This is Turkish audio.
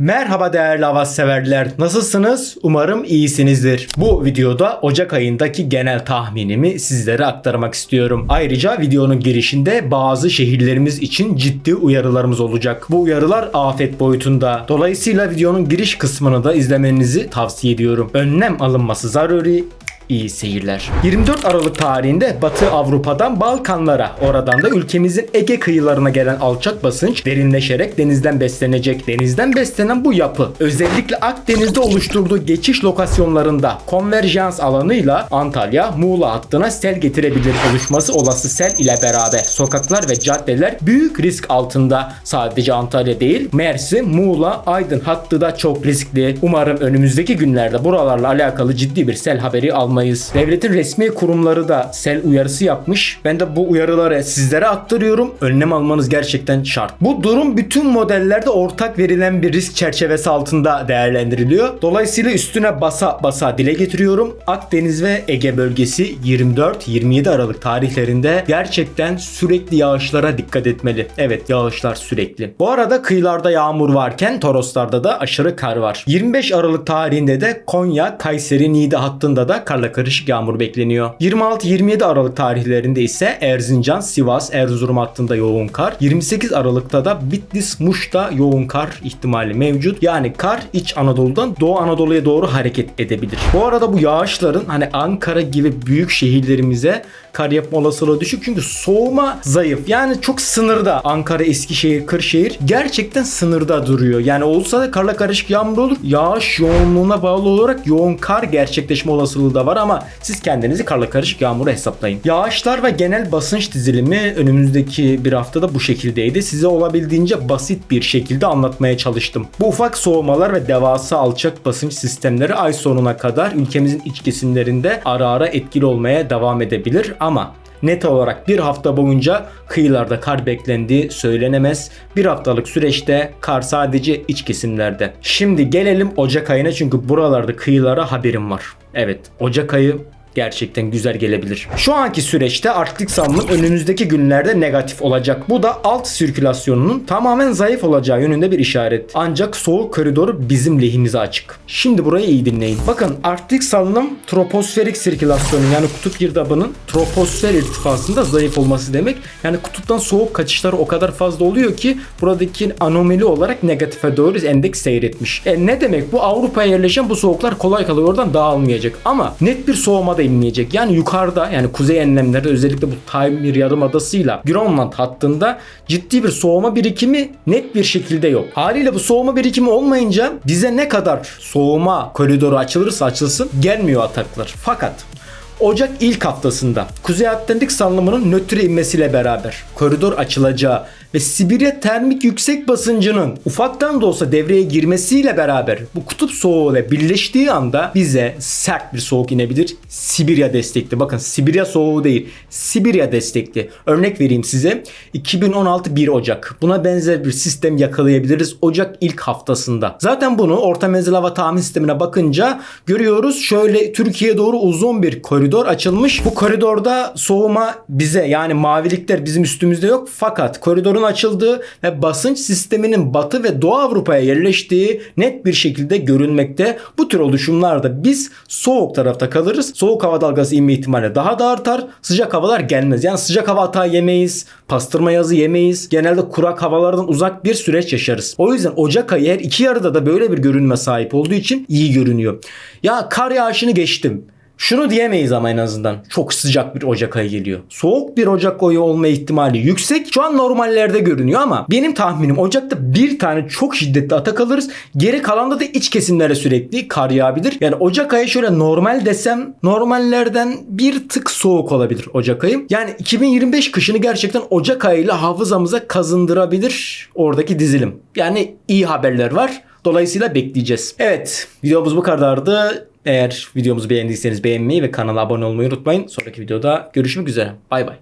Merhaba değerli hava severler. Nasılsınız? Umarım iyisinizdir. Bu videoda Ocak ayındaki genel tahminimi sizlere aktarmak istiyorum. Ayrıca videonun girişinde bazı şehirlerimiz için ciddi uyarılarımız olacak. Bu uyarılar afet boyutunda. Dolayısıyla videonun giriş kısmını da izlemenizi tavsiye ediyorum. Önlem alınması zaruri. İyi seyirler. 24 Aralık tarihinde Batı Avrupa'dan Balkanlara, oradan da ülkemizin Ege kıyılarına gelen alçak basınç derinleşerek denizden beslenecek. Denizden beslenen bu yapı özellikle Akdeniz'de oluşturduğu geçiş lokasyonlarında konverjans alanıyla Antalya, Muğla hattına sel getirebilir. Oluşması olası sel ile beraber sokaklar ve caddeler büyük risk altında. Sadece Antalya değil, Mersin, Muğla, Aydın hattı da çok riskli. Umarım önümüzdeki günlerde buralarla alakalı ciddi bir sel haberi almayız. Devletin resmi kurumları da sel uyarısı yapmış. Ben de bu uyarıları sizlere aktarıyorum. Önlem almanız gerçekten şart. Bu durum bütün modellerde ortak verilen bir risk çerçevesi altında değerlendiriliyor. Dolayısıyla üstüne basa basa dile getiriyorum. Akdeniz ve Ege bölgesi 24-27 Aralık tarihlerinde gerçekten sürekli yağışlara dikkat etmeli. Evet yağışlar sürekli. Bu arada kıyılarda yağmur varken Toroslarda da aşırı kar var. 25 Aralık tarihinde de Konya, Kayseri, Niğde hattında da karışık yağmur bekleniyor. 26-27 Aralık tarihlerinde ise Erzincan, Sivas, Erzurum hattında yoğun kar. 28 Aralık'ta da Bitlis, Muş'ta yoğun kar ihtimali mevcut. Yani kar iç Anadolu'dan Doğu Anadolu'ya doğru hareket edebilir. Bu arada bu yağışların hani Ankara gibi büyük şehirlerimize kar yapma olasılığı düşük çünkü soğuma zayıf. Yani çok sınırda. Ankara, Eskişehir, Kırşehir gerçekten sınırda duruyor. Yani olsa da karla karışık yağmur olur. Yağış yoğunluğuna bağlı olarak yoğun kar gerçekleşme olasılığı da var ama siz kendinizi karla karışık yağmura hesaplayın. Yağışlar ve genel basınç dizilimi önümüzdeki bir haftada bu şekildeydi. Size olabildiğince basit bir şekilde anlatmaya çalıştım. Bu ufak soğumalar ve devasa alçak basınç sistemleri ay sonuna kadar ülkemizin iç kesimlerinde ara ara etkili olmaya devam edebilir ama net olarak bir hafta boyunca kıyılarda kar beklendiği söylenemez. Bir haftalık süreçte kar sadece iç kesimlerde. Şimdi gelelim Ocak ayına çünkü buralarda kıyılara haberim var. Evet Ocak ayı gerçekten güzel gelebilir. Şu anki süreçte Arktik salınım önümüzdeki günlerde negatif olacak. Bu da alt sirkülasyonunun tamamen zayıf olacağı yönünde bir işaret. Ancak soğuk koridoru bizim lehimize açık. Şimdi burayı iyi dinleyin. Bakın Arktik salınım troposferik sirkülasyonu yani kutup girdabının troposfer irtifasında zayıf olması demek. Yani kutuptan soğuk kaçışları o kadar fazla oluyor ki buradaki anomali olarak negatife doğru endeks seyretmiş. E ne demek bu Avrupa'ya yerleşen bu soğuklar kolay kolay oradan dağılmayacak. Ama net bir soğuma da inmeyecek. Yani yukarıda yani kuzey enlemlerde özellikle bu Taymir Yarımadası'yla Grönland hattında ciddi bir soğuma birikimi net bir şekilde yok. Haliyle bu soğuma birikimi olmayınca bize ne kadar soğuma koridoru açılırsa açılsın gelmiyor ataklar. Fakat Ocak ilk haftasında Kuzey Atlantik salınımının nötre inmesiyle beraber koridor açılacağı ve Sibirya termik yüksek basıncının ufaktan da olsa devreye girmesiyle beraber bu kutup soğuğuyla birleştiği anda bize sert bir soğuk inebilir. Sibirya destekli. Bakın Sibirya soğuğu değil. Sibirya destekli. Örnek vereyim size. 2016 1 Ocak. Buna benzer bir sistem yakalayabiliriz Ocak ilk haftasında. Zaten bunu orta menzil hava tahmin sistemine bakınca görüyoruz. Şöyle Türkiye'ye doğru uzun bir koridor açılmış. Bu koridorda soğuma bize yani mavilikler bizim üstümüzde yok. Fakat koridorun açıldığı ve basınç sisteminin Batı ve Doğu Avrupa'ya yerleştiği net bir şekilde görünmekte. Bu tür oluşumlarda biz soğuk tarafta kalırız. Soğuk hava dalgası inme ihtimali daha da artar. Sıcak havalar gelmez. Yani sıcak hava hata yemeyiz. Pastırma yazı yemeyiz. Genelde kurak havalardan uzak bir süreç yaşarız. O yüzden Ocak ayı her iki yarıda da böyle bir görünme sahip olduğu için iyi görünüyor. Ya kar yağışını geçtim. Şunu diyemeyiz ama en azından. Çok sıcak bir Ocak ayı geliyor. Soğuk bir Ocak ayı olma ihtimali yüksek. Şu an normallerde görünüyor ama benim tahminim Ocak'ta bir tane çok şiddetli atak alırız. Geri kalanda da iç kesimlere sürekli kar yağabilir. Yani Ocak ayı şöyle normal desem normallerden bir tık soğuk olabilir Ocak ayı. Yani 2025 kışını gerçekten Ocak ayıyla hafızamıza kazındırabilir oradaki dizilim. Yani iyi haberler var. Dolayısıyla bekleyeceğiz. Evet videomuz bu kadardı. Eğer videomuzu beğendiyseniz beğenmeyi ve kanala abone olmayı unutmayın. Sonraki videoda görüşmek üzere. Bay bay.